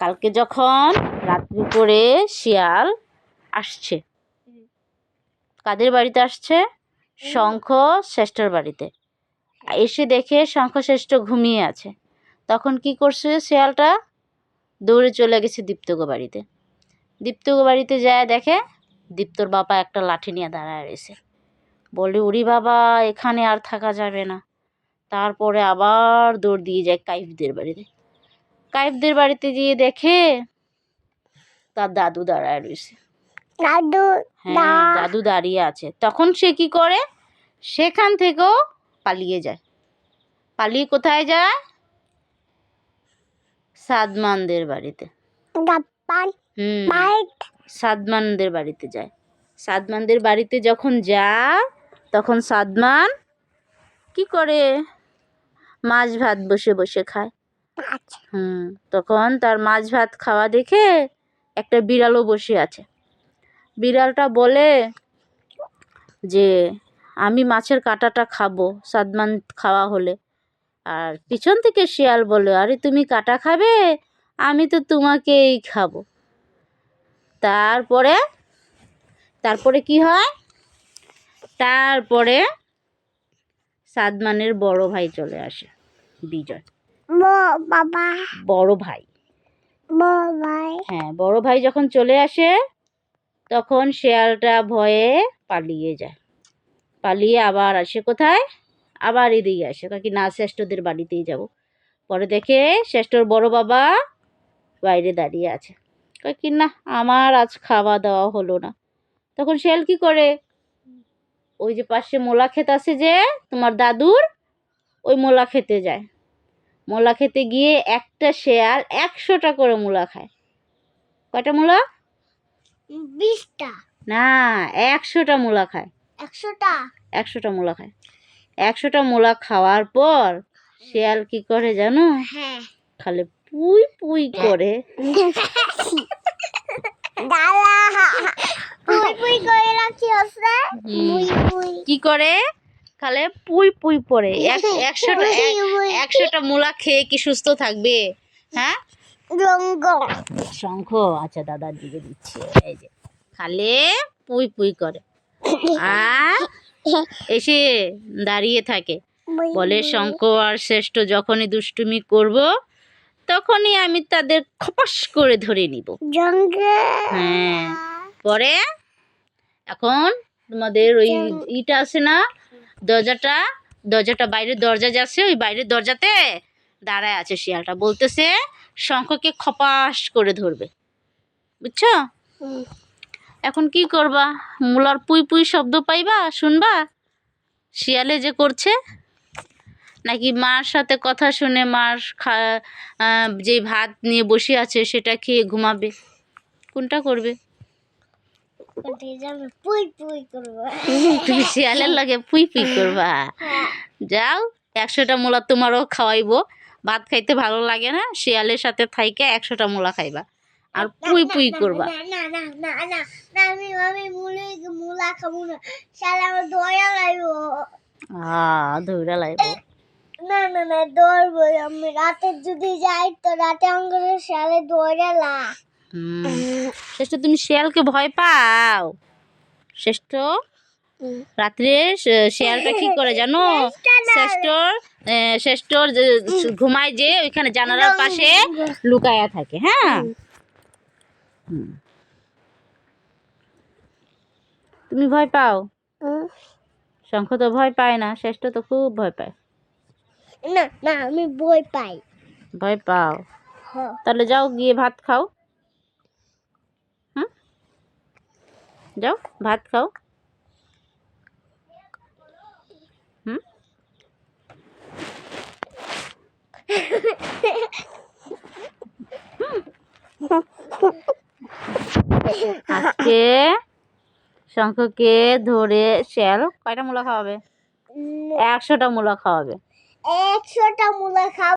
কালকে যখন রাত্রি করে শিয়াল আসছে, কাদের বাড়িতে আসছে? শঙ্খ শ্রেষ্ঠর বাড়িতে। এসে দেখে শঙ্খ শ্রেষ্ঠ ঘুমিয়ে আছে। তখন কি করছে শিয়ালটা? দৌড়ে চলে গেছে দীপ্তগো বাড়িতে। দীপ্তগো বাড়িতে যায় দেখে দীপ্তর বাবা একটা লাঠি নিয়ে দাঁড়ায় রয়েছে। বলে উরি বাবা, এখানে আর থাকা যাবে না। তারপরে আবার দৌড় দিয়ে যায় কাইফদের বাড়িতে। কাইফদের বাড়িতে গিয়ে দেখে তার দাদু দাঁড়ায় রয়েছে। দাদু হ্যাঁ দাদু দাঁড়িয়ে আছে। তখন সে কি করে? সেখান থেকেও পালিয়ে যায়। পালিয়ে কোথায় যায়? সাদমানদের বাড়িতে। হুম। সাদমানদের বাড়িতে যায়। সাদমানদের বাড়িতে যখন যায় তখন সাদমান কি করে? মাছ ভাত বসে বসে খায়। হুম, তখন তার মাছ ভাত খাওয়া দেখে একটা বিড়ালও বসে আছে। বিড়ালটা বলে যে, আমি মাছের কাঁটাটা খাব সাদমান খাওয়া হলে। আর পিছন থেকে শিয়াল বলে আরে, তুমি কাঁটা খাবে? আমি তো তোমাকেই খাব। তারপরে তারপরে কি হয়? তারপরে সাদমানের বড় ভাই চলে আসে বিজয়। বাবা। বড় ভাই। ভাই। হ্যাঁ বড় ভাই যখন চলে আসে তখন শেয়ালটা ভয়ে পালিয়ে যায়। পালিয়ে আবার আসে কোথায়? আবার এদিকে আসে। কাকি না শ্রেষ্ঠদের বাড়িতেই যাব। পরে দেখে শ্রেষ্ঠর বড় বাবা বাইরে দাঁড়িয়ে আছে। কাকি না আমার আজ খাওয়া দাওয়া হলো না। তখন শেয়াল কি করে? ওই যে পাশে মোলা ক্ষেত আছে যে তোমার দাদুর ওই মোলা খেতে যায়। মোলা খেতে গিয়ে একটা শেয়াল একশোটা করে মূলা খায়। কয়টা মূলা? বিশটা। না একশোটা মূলা খায়। একশোটা? একশোটা মূলা খায়। একশোটা মূলা খাওয়ার পর শেয়াল কি করে জানো? হ্যাঁ। খালি পুই পুই করে। পুই পুই করে কি করে? খালে পুই পুই পরে। একশোটা একশোটা মূলা খেয়ে কি সুস্থ থাকবে? হ্যাঁ? শঙ্খ। আচ্ছা দাদার দিকে দিচ্ছে। এই যে খালে পুই পুই করে। আর এসে দাঁড়িয়ে থাকে। বলে শঙ্খ আর শ্রেষ্ঠ যখনই দুষ্টুমি করব তখনই আমি তাদের খপাস করে ধরে নিব। হ্যাঁ। পরে এখন তোমাদের ওই ইটা আছে না? দরজাটা দরজাটা বাইরের দরজা যাচ্ছে ওই বাইরের দরজাতে দাঁড়ায় আছে শিয়ালটা। বলতেছে শঙ্খকে খপাস করে ধরবে। বুঝছ? এখন কি করবা? মুলার পুই পুই শব্দ পাইবা শুনবা? শিয়ালে যে করছে নাকি মার সাথে কথা শুনে মার খা যে ভাত নিয়ে বসে আছে সেটা খেয়ে ঘুমাবে? কোনটা করবে? তুমি শিয়ালের লাগে পুই পুই করবা। যাও একশোটা মূলা তোমারও খাওয়াইবো। ভাত খাইতে ভালো লাগে না শিয়ালের সাথে থাইকে একশোটা মূলা খাইবা। আর পুই পুই করবা। না না না আমি আমি মুলে মুলা খাব না। শালা আমার লাগবো ধৈরা লাইবো। না না না আমি রাতে যদি যাই তো রাতে আমার শালে দৌড়ালা হুম। শ্রেষ্ঠ তুমি শিয়ালকে ভয় পাও। শ্রেষ্ঠ রাত্রে শিয়ালটা কি করে জানো? শ্রেষ্ঠর যে ঘুমায় যে ওইখানে জানালার পাশে লুকায়া থাকে হ্যাঁ? তুমি ভয় পাও? শঙ্খ তো ভয় পায় না শ্রেষ্ঠ তো খুব ভয় পায়। না না আমি বই পাই। ভয় পাও? হ্যাঁ। তাহলে যাও গিয়ে ভাত খাও। যাও ভাত খাও। হুম? আজকে শঙ্খকে ধরে শেয়াল কয়টা মূলা খাওয়াবে? একশোটা মূলা খাওয়াবে। একশোটা মুলা খাব